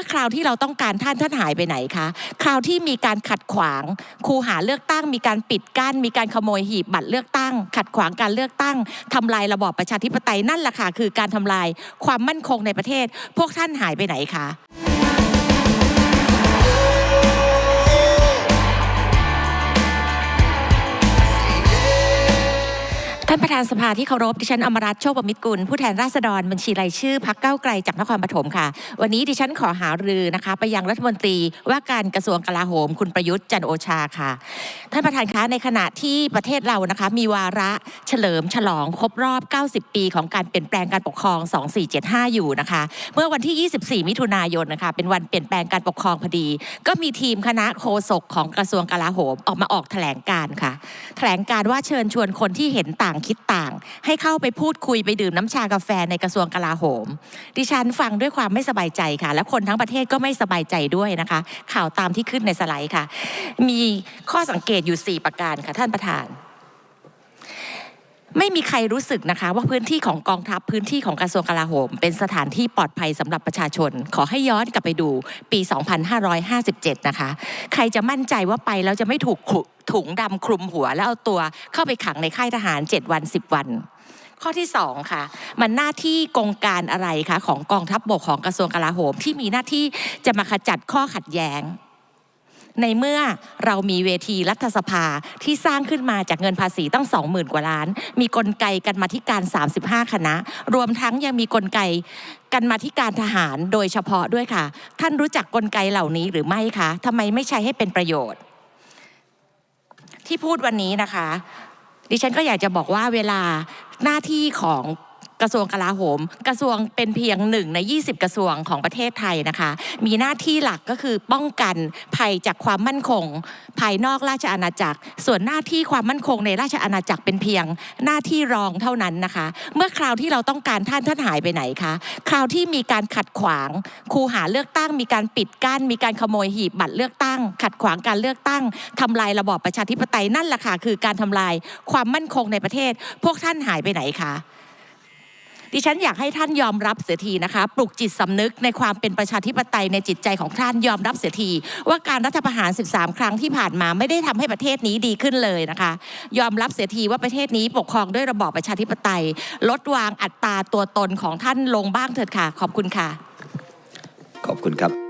ื่อคราวที่เราต้องการท่านท่านหายไปไหนคะ คราวที่มีการขัดขวางคูหาเลือกตั้ง มีการปิดกั้น มีการขโมยหีบบัตรเลือกตั้ง ขัดขวางการเลือกตั้งทำลายระบอบประชาธิปไตยนั่นแหละค่ะคือการทำลายความมั่นคงในประเทศ พวกท่านหายไปไหนคะ ท่านประธานสภาที่เคารพดิฉันอมรัตน์โชคประมิตรกุลผู้แทนราษฎรบัญชีรายชื่อพักเก้าไกลจากนครปฐมค่ะ วันนี้ดิฉันขอหารือนะคะ ไปยังรัฐมนตรีว่าการกระทรวงกลาโหม คุณประยุทธ์จันโอชาค่ะ ท่านประธานคะในขณะที่ประเทศเรานะคะมีวาระเฉลิมฉลองครบรอบ 90 ปีของการเปลี่ยนแปลงการปกครอง 2475 อยู่นะคะเมื่อวันที่ 24 มิถุนายนนะคะเป็นวันเปลี่ยนแปลงการปกครองพอดี ก็มีทีมคณะโฆษกของกระทรวงกลาโหมออกมาออกแถลงการ์ค่ะ แถลงการ์ว่าเชิญชวนคนที่เห็นต่างคิดต่าง ให้เข้าไปพูดคุยไปดื่มน้ำชากาแฟในกระทรวงกลาโหม ดิฉันฟังด้วยความไม่สบายใจค่ะ และคนทั้งประเทศก็ไม่สบายใจด้วยนะคะ ข่าวตามที่ขึ้นในสไลด์ค่ะ มีข้อสังเกตอยู่ 4 ประการค่ะท่านประธาน ไม่มีใครรู้สึกนะคะ ว่าพื้นที่ของกองทัพพื้นที่ของกระทรวงกลาโหม เป็นสถานที่ปลอดภัยสำหรับประชาชน ขอให้ย้อนกลับไปดูปี 2557 นะคะ ใครจะมั่นใจว่าไปแล้วจะไม่ถูกถุงดำคลุมหัว แล้วเอาตัวเข้าไปขังในค่ายทหาร 7 วัน 10 วันข้อที่2ค่ะ มันหน้าที่กองการอะไรคะของกองทัพบบกของกระทรวงกลาโหม ที่มีหน้าที่จะมาขจัดข้อขัดแย้ง ในเมื่อเรามีเวทีรัฐสภาที่สร้างขึ้นมาจากเงินภาษีตั้ง 20,000 กว่าล้าน มีกลไกกันมาธิการ 35 คณะ รวมทั้งยังมีกลไกกันมาธิการทหารโดยเฉพาะด้วยค่ะ ท่านรู้จักกลไกเหล่านี้หรือไม่คะทำไมไม่ใช้ให้เป็นประโยชน์ ที่พูดวันนี้นะคะ ดิฉันก็อยากจะบอกว่าเวลาหน้าที่ของ กระทรวงกลาโหม กระทรวงเป็นเพียงหนึ่งใน 20 กระทรวงของประเทศไทยนะคะ มีหน้าที่หลักก็คือป้องกันภัยจากความมั่นคง ภายนอกราชอาณาจักร ส่วนหน้าที่ความมั่นคงในราชอาณาจักรเป็นเพียงหน้าที่รองเท่านั้นนะคะ เมื่อคราวที่เราต้องการท่านท่านหายไปไหนคะคราวที่มีการขัดขวางคูหาเลือกตั้ง มีการปิดกั้นมีการขโมยหีบบัตรเลือกตั้ง ขัดขวางการเลือกตั้งทำลายระบอบประชาธิปไตยนั่นแหละค่ะคือการทำลายความมั่นคงในประเทศ พวกท่านหายไปไหนคะ ดิฉันอยากให้ท่านยอมรับเสียทีนะคะ ปลุกจิตสำนึกในความเป็นประชาธิปไตยในจิตใจของท่านยอมรับเสียที ว่าการรัฐประหาร 13 ครั้งที่ผ่านมาไม่ได้ทำให้ประเทศนี้ดีขึ้นเลยนะคะ ยอมรับเสียทีว่าประเทศนี้ปกครองด้วยระบอบประชาธิปไตย ลดวางอัตราตัวตนของท่านลงบ้างเถิดค่ะ ขอบคุณค่ะ ขอบคุณครับ